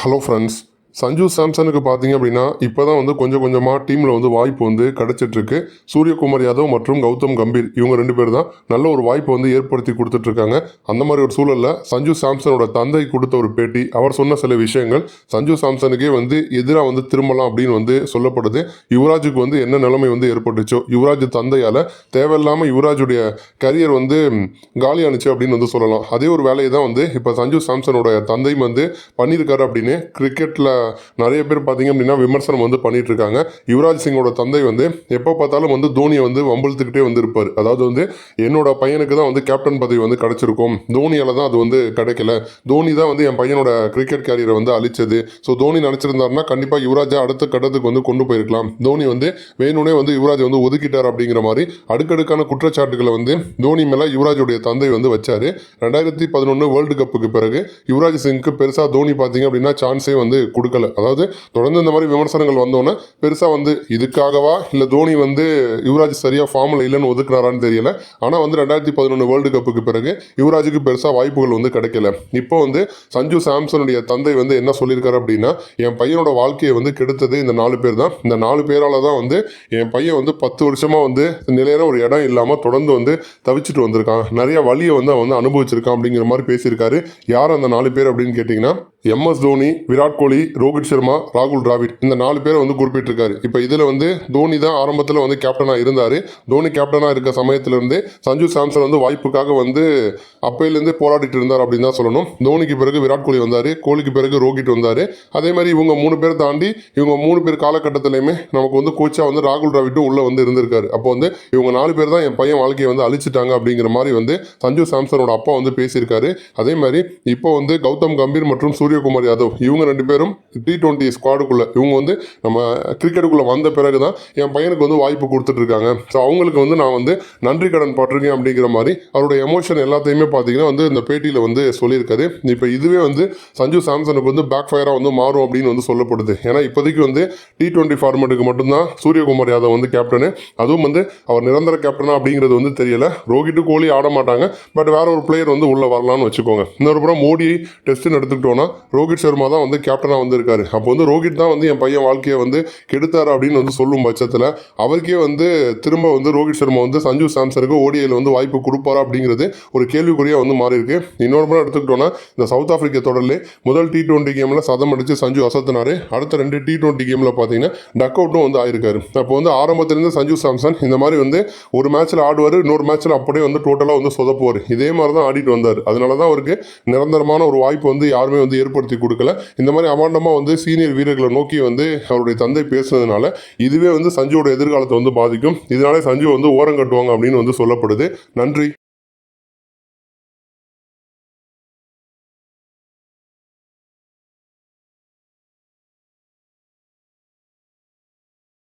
Hello friends Sanju சாம்சனுக்கு பார்த்தீங்க அப்படின்னா இப்போ தான் வந்து கொஞ்சம் கொஞ்சமாக டீமில் வந்து வாய்ப்பு வந்து கிடச்சிட்ருக்கு. சூரியகுமார் யாதவ் மற்றும் கௌதம் கம்பீர் இவங்க ரெண்டு பேர் தான் நல்ல ஒரு வாய்ப்பை வந்து ஏற்படுத்தி கொடுத்துட்ருக்காங்க. அந்த மாதிரி ஒரு சூழலில் சஞ்சு சாம்சனோட தந்தை கொடுத்த ஒரு பேட்டி அவர் சொன்ன சில விஷயங்கள் சஞ்சு சாம்சனுக்கே வந்து எதிராக வந்து திரும்பலாம் அப்படின்னு வந்து சொல்லப்படுது. யுவராஜுக்கு வந்து என்ன நிலைமை வந்து ஏற்பட்டுச்சோ யுவராஜ் தந்தையால் தேவையில்லாமல் யுவராஜுடைய கரியர் வந்து காலியானுச்சு அப்படின்னு வந்து சொல்லலாம். அதே ஒரு வேலையை தான் வந்து இப்போ சஞ்சு சாம்சனோட தந்தையும் வந்து பண்ணியிருக்காரு அப்படின்னு கிரிக்கெட்டில் நிறைய பேர் பார்த்தீங்க அப்படின்னா விமர்சனம் வந்து பண்ணிட்டு இருக்காங்க யுவராஜ் சிங்கோட தந்தை வந்து எப்போ பார்த்தாலும் வந்து தோனியை வந்து வம்பிழுத்துக்கிட்டே வந்து இருப்பார் அதாவது வந்து என்னோட பையனுக்கு தான் வந்து கேப்டன் பதவி வந்து கிடைச்சிருக்கும். தோனியால தான் அது வந்து கிடைக்கல. தோனி தான் வந்து என் பையனோட கிரிக்கெட் கேரியரை வந்து அழிச்சது. ஸோ தோனி நினச்சிருந்தாருன்னா கண்டிப்பாக யுவராஜை அடுத்த கட்டத்துக்கு வந்து கொண்டு போயிருக்கலாம். தோனி வந்து வேணும்னே வந்து யுவராஜை வந்து ஒதுக்கிட்டார் அப்படிங்கிற மாதிரி அடுக்கடுக்கான குற்றச்சாட்டுகளை வந்து தோனி மேலே யுவராஜுடைய தந்தை வந்து வச்சார். ரெண்டாயிரத்தி பதினொன்று வேர்ல்டு கப்புக்கு பிறகு யுவராஜ் சிங்க்கு பெருசாக தோனி பார்த்தீங்க அப்படின்னா சான்ஸே வந்து கொடுக்கல அதாவது தொடர்ந்து இந்த மாதிரி விமர்சனங்கள் வந்தோன்னே பெருசாக வந்து இதுக்காகவா? இல்லை தோனி வந்து யுவராஜ் சரியாக ஃபார்மில் இல்லைன்னு ஒதுக்குனாரான்னு தெரியல. ஆனால் வந்து ரெண்டாயிரத்தி பதினொன்று வேர்ல்டு கப்புக்கு பிறகு யுவராஜுக்கு பெருசாக வாய்ப்புகள் வந்து கிடைக்கல. இப்போ வந்து சஞ்சு சாம்சனுடைய தந்தை வந்து என்ன சொல்லியிருக்காரு அப்படின்னா என் பையனோட வாழ்க்கையை வந்து கெடுத்தது இந்த நாலு பேர் தான். இந்த நாலு பேரால் தான் வந்து என் பையன் வந்து பத்து வருஷமாக வந்து நிலையான ஒரு இடம் இல்லாமல் தொடர்ந்து வந்து தவிச்சிட்டு வந்திருக்கான். நிறைய வழியை வந்து அவன் வந்து அனுபவிச்சிருக்கான் அப்படிங்கிற மாதிரி பேசியிருக்காரு. யார் அந்த நாலு பேர் அப்படின்னு கேட்டிங்கன்னா எம்எஸ் தோனி விராட் கோலி ரோஹித் சர்மா ராகுல் டிராவிட் இந்த நாலு பேரை வந்து குறிப்பிட்டிருக்காரு. இப்போ இதில் வந்து தோனி தான் ஆரம்பத்தில் வந்து கேப்டனாக இருந்தார். தோனி கேப்டனாக இருக்க சமயத்திலேருந்து சஞ்சு சாம்சன் வந்து வாய்ப்புக்காக வந்து அப்பையிலேருந்து போராடிட்டு இருந்தார் அப்படின்னு தான் சொல்லணும். தோனிக்கு பிறகு விராட் கோலி வந்தார் கோலிக்கு பிறகு ரோஹித் வந்தார். அதே மாதிரி இவங்க மூணு பேர் தாண்டி இவங்க மூணு பேர் காலகட்டத்திலையுமே நமக்கு வந்து கோச்சாக வந்து ராகுல் டிராவிட்டும் உள்ளே வந்து இருந்திருக்காரு. அப்போ வந்து இவங்க நாலு பேர் தான் என் பையன் வாழ்க்கையை வந்து அழிச்சிட்டாங்க அப்படிங்கிற மாதிரி வந்து சஞ்சு சாம்சனோட அப்பா வந்து பேசியிருக்காரு. அதே மாதிரி இப்போ வந்து கௌதம் கம்பீர் மற்றும் சூரியகுமார் யாதவ் இவங்க ரெண்டு பேரும் டி டுவெண்ட்டி ஸ்குவாடுக்குள்ளே இவங்க வந்து நம்ம கிரிக்கெட்டுக்குள்ளே வந்த பிறகு தான் என் பையனுக்கு வந்து வாய்ப்பு கொடுத்துட்ருக்காங்க. ஸோ அவங்களுக்கு வந்து நான் வந்து நன்றி கடன் பட்டிருக்கேன் அப்படிங்கிற மாதிரி அவரோட எமோஷன் எல்லாத்தையுமே பார்த்தீங்கன்னா வந்து இந்த பேட்டியில் வந்து சொல்லியிருக்காரு. இப்போ இதுவே வந்து சஞ்சு சாம்சனுக்கு வந்து பேக் ஃபயராக வந்து மாறும் அப்படின்னு வந்து சொல்லப்படுது. ஏன்னா இப்போதைக்கு வந்து டி டுவெண்ட்டி ஃபார்மேட்டுக்கு மட்டும்தான் சூரியகுமார் யாதவ் வந்து கேப்டனு அதுவும் வந்து அவர் நிரந்தர கேப்டனா அப்படிங்கிறது வந்து தெரியல. ரோஹிட்டு கோலி ஆட மாட்டாங்க பட் வேற ஒரு பிளேயர் வந்து உள்ளே வரலாம்னு வச்சுக்கோங்க. இன்னொரு புறம் மோடி டெஸ்ட்டுன்னு எடுத்துக்கிட்டோன்னா ரோஹித் சர்மா தான் வந்து கேப்டனாக வந்திருக்காரு. அப்போ வந்து ரோஹித் தான் வந்து என் பையன் வாழ்க்கையை வந்து கெடுத்தார் அப்படின்னு வந்து சொல்லும் பட்சத்தில் அவருக்கே வந்து திரும்ப வந்து ரோஹித் சர்மா வந்து சஞ்சு சாம்சனுக்கு ஓடிஐயில் வந்து வாய்ப்பு கொடுப்பாரா அப்படிங்கிறது ஒரு கேள்விக்குறியாக வந்து மாறி இருக்கு இன்னொரு முறை எடுத்துக்கிட்டோன்னா இந்த சவுத் ஆஃப்ரிக்கா தொடரில் முதல் டி டுவெண்ட்டி கேமில் சதம் அடித்து சஞ்சு அசத்தினார். அடுத்த ரெண்டு டி டுவெண்ட்டி கேமில் பார்த்தீங்கன்னா டக் அவுட்டும் வந்து ஆயிருக்காரு. அப்போ வந்து ஆரம்பத்திலேருந்து சஞ்சு சாம்சன் இந்த மாதிரி வந்து ஒரு மேட்ச்சில் ஆடுவார் இன்னொரு மேட்ச்சில் அப்படியே வந்து டோட்டலாக வந்து சொதப்புவார். இதே மாதிரி தான் ஆடிட்டு வந்தார். அதனால தான் அவருக்கு நிரந்தரமான ஒரு வாய்ப்பு வந்து யாருமே வந்து ஏற்படுத்தி கொடுக்கல. இந்த மாதிரி அமாண்டமாக வந்து சீனியர் வீரர்களை நோக்கி வந்து அவருடைய தந்தை பேசுனதுனால இதுவே வந்து சஞ்சுவோட எதிர்காலத்தை வந்து பாதிக்கும். இதனாலே சஞ்சு வந்து ஓரம் கட்டுவாங்க அப்படின்னு வந்து சொல்லப்படுது. நன்றி.